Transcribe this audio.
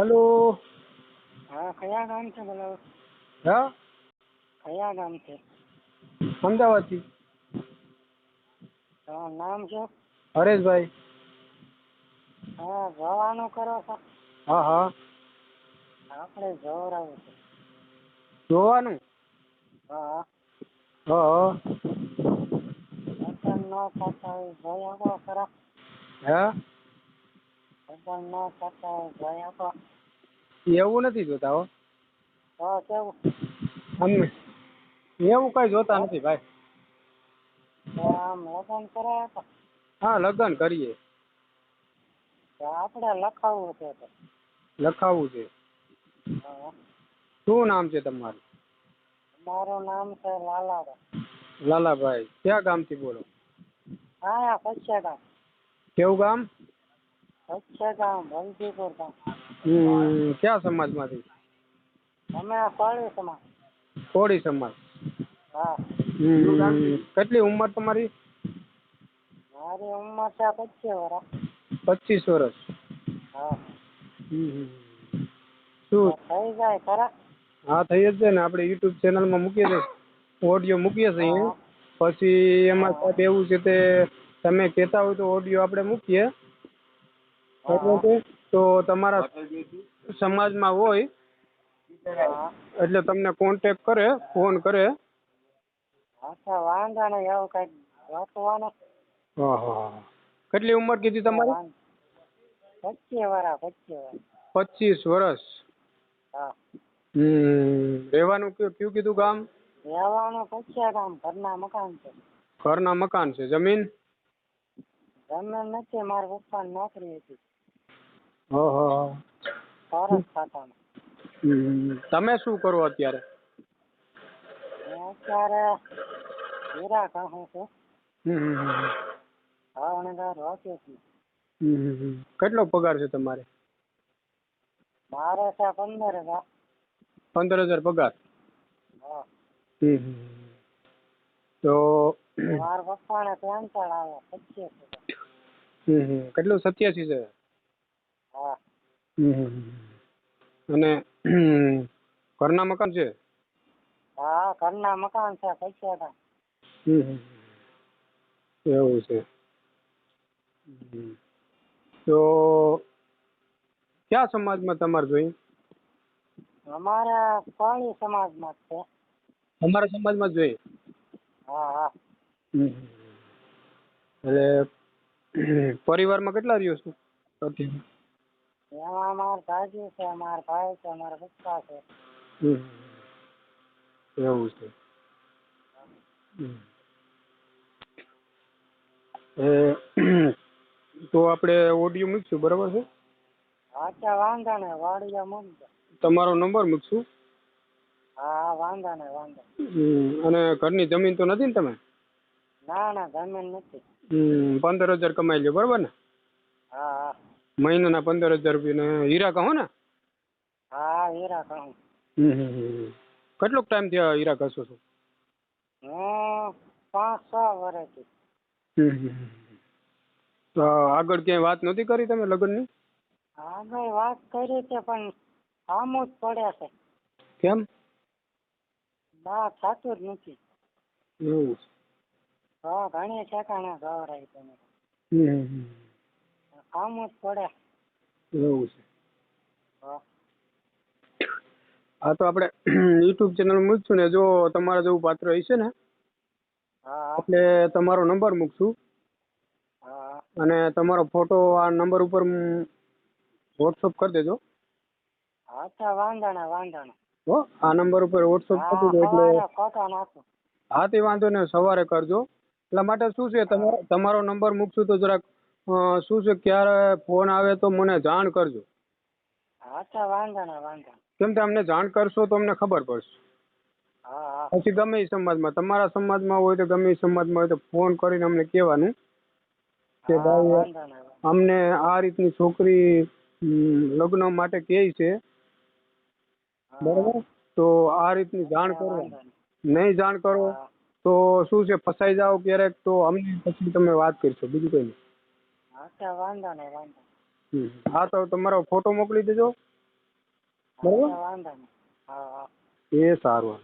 Hello. હા કયા ગામ છે બોલો? હા? કયા ગામ છે? અમદાવાદથી. તમારું નામ છે હરેશભાઈ. હા જવાનું કરો છો? હા હા. આપણે જવરાવું છે. જોવાનું? હા. હા હા. ન થતા હોય જઈ આપો ખરા હા? લગ્ન ન થતા ભાઈ આપો એવું નથી જોતા હો. હા કેવું અમને એવું કઈ જોતા નથી ભાઈ. આમ લગ્ન કર્યા તો હા લગ્ન કરીએ. આપણે લખાવવું છે. તો લખાવવું છે શું નામ છે તમારું? મારું નામ છે લાલાડા લાલાભાઈ. ક્યાં ગામથી બોલો? હા ગામ. કેવું ગામ? ગામ વલભીપુર ગામ હમ, કયા સમાજમાંથી? અમે કોળી સમાજ. કોળી સમાજ. હા. હમ, કેટલી ઉંમર તમારી? મારી ઉંમર છે પચીસ વર્ષ પચીસ વર્ષ હા. હમ. શું? થઈ જાય ખરા. હા થઈ જ છે ને. આપણે યુટ્યુબ ચેનલમાં મૂકીએ છીએ. ઓડિયો મૂકીએ છીએ. પછી એમાં સાહેબ એવું છે તે તમે કહેતા હોય તો ઓડિયો આપણે મૂકીએ. બરાબર. છે તો તમારા સમાજમાં હોય હા એટલે તમને કોન્ટેક્ટ કરે ફોન કરે. હા તો વાંધો નહીં એવું કંઈક ગોતવાનું હા હા કેટલી ઉંમર કીધી તમારી? પચીસ વર્ષ પચીસ વર્ષ પચીસ વર્ષ હા. હમ રહેવાનું કયું કયું કીધું ગામ? રહેવાનું પચીસ ગામ ઘરના મકાન છે. ઘરના મકાન છે જમીન? જમીન નથી મારા પપ્પાની નોકરી હતી. તમે શું કરો અત્યારે? અત્યારે હીરા છું. ભાવનગર કેટલો પગાર છે તમારે? મારે છે પંદર હજાર. પંદર હજાર પગાર? તો મારા પપ્પાને પેન્શન આવે હમ. કેટલું? સત્યાસી છે? અને ઘરના મકાન છે? હા ઘરના મકાન છે પૈસા એવું છે. તો કયા સમાજમાં તમારે જોઈએ અમારા કોળી સમાજમાં છે. અમારા સમાજમાં જ જોઈએ હા હા. એટલે પરિવારમાં કેટલા રહ્યો છો? અત્યારે એમાં મારા દાદી છે મારા ભાઈ છે મારા પપ્પા છે. એવું છે. એ તો આપણે ઓડિયો મૂકશું બરાબર છે? હા તો વાંધો નહીં વાડીએ મૂકજો. તમારો નંબર મૂકશું? હા વાંધો નહીં વાંધો અને ઘરની જમીન તો નથી ને તમે? ના ના જમીન નથી. પંદર હજાર કમાઈ લ્યો બરાબર ને? મહિનાના પંદર હજાર રૂપિયા હીરા કહો ને? હા હા હીરા કહો. કેટલોક ટાઈમ થયા હીરા ઘસો છો? પાંચ છ વર્ષથી. તો આગળ ક્યાંય વાત નથી કરી તમે લગ્નની? આગળ વાત કરી છે પણ આમો જ પડ્યા છે. કેમ? ના થતું જ નથી. એવું. હા ઘણી ઠેકાણે ગવરાય તમે હમ. હમ. જ પડે. એવું છે. હા. તો આપણે યુટ્યુબ ચેનલ મૂકશું ને જો તમારા જેવું પાત્ર હશે ને એટલે તમારો નંબર મૂકશું. અને તમારો ફોટો આ નંબર ઉપર વોટ્સઅપ કરી દેજો. હા તો વાંધો ના વાંધો ના. હો આ નંબર ઉપર વોટ્સઅપ કરી દેજો એટલે ફોટો નાખો. હા તે વાંધો ને સવારે કરજો. એટલા માટે શું છે તમારો તમારો નંબર મૂકશું તો જરાક શું છે? ક્યારે ફોન આવે તો મને જાણ કરજો. હા તો વાંધો નહીં વાંધો કેમ કે અમને જાણ કરશો તો અમને ખબર પડશે. હા હા. પછી ગમે એ સમાજમાં તમારા સમાજમાં હોય તો ગમે એ સમાજમાં હોય તો ફોન કરીને અમને કહેવાનું કે ભાઈ અમને આ રીતની છોકરી લગ્ન માટે કહે છે. બરાબર? તો આ રીતની જાણ કરો. નહીં જાણ કરો તો શું છે? ફસાઈ જાઓ ક્યારેક તો અમને પછી તમે વાત કરશો. બીજું કંઈ નહીં. અચ્છા વાંધો નહીં વાંધો નહીં. હા તો તમારો ફોટો મોકલી દેજો. બરાબર? વાંધો નહીં. હા. એ સારું.